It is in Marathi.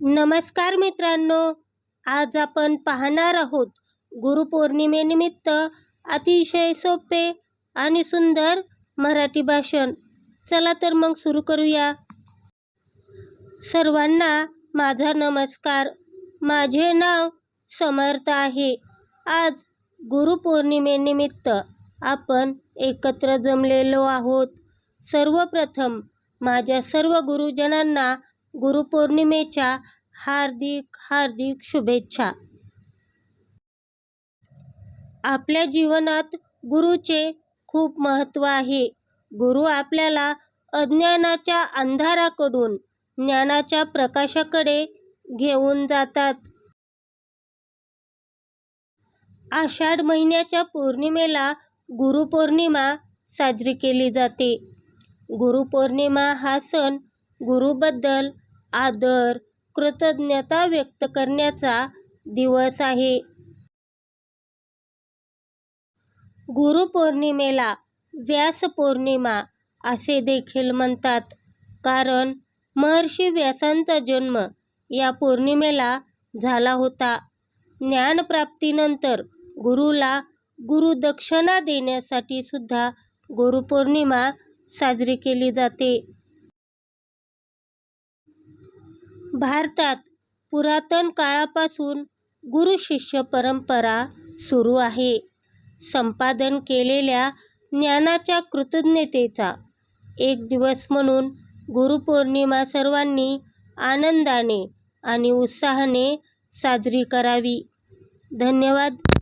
नमस्कार मित्रांनो आज आपण पाहणार आहोत गुरुपौर्णिमेनिमित्त अतिशय सोपे आणि सुंदर मराठी भाषण. चला तर मग सुरू करूया. सर्वांना माझा नमस्कार. माझे नाव समर्थ आहे. आज गुरुपौर्णिमेनिमित्त आपण एकत्र जमलेलो आहोत. सर्वप्रथम माझ्या सर्व गुरुजनांना गुरुपौर्णिमेच्या हार्दिक हार्दिक शुभेच्छा. आपल्या जीवनात गुरुचे खूप महत्त्व आहे. गुरु आपल्याला अज्ञानाच्या अंधाराकडून ज्ञानाच्या प्रकाशाकडे घेऊन जातात. आषाढ महिन्याच्या पौर्णिमेला गुरुपौर्णिमा साजरी केली जाते. गुरुपौर्णिमा हा सण गुरुबद्दल आदर कृतज्ञता व्यक्त करण्याचा दिवस आहे. गुरुपौर्णिमेला व्यास पौर्णिमा असे देखील म्हणतात. कारण महर्षी व्यासांचा जन्म या पौर्णिमेला झाला होता. ज्ञानप्राप्तीनंतर गुरुला गुरुदक्षिणा देण्यासाठी सुद्धा गुरुपौर्णिमा साजरी केली जाते. भारतात पुरातन काळापासून गुरुशिष्य परंपरा सुरू आहे. संपादन केलेल्या ज्ञानाच्या कृतज्ञतेचा एक दिवस म्हणून गुरुपौर्णिमा सर्वांनी आनंदाने आणि उत्साहाने साजरी करावी. धन्यवाद.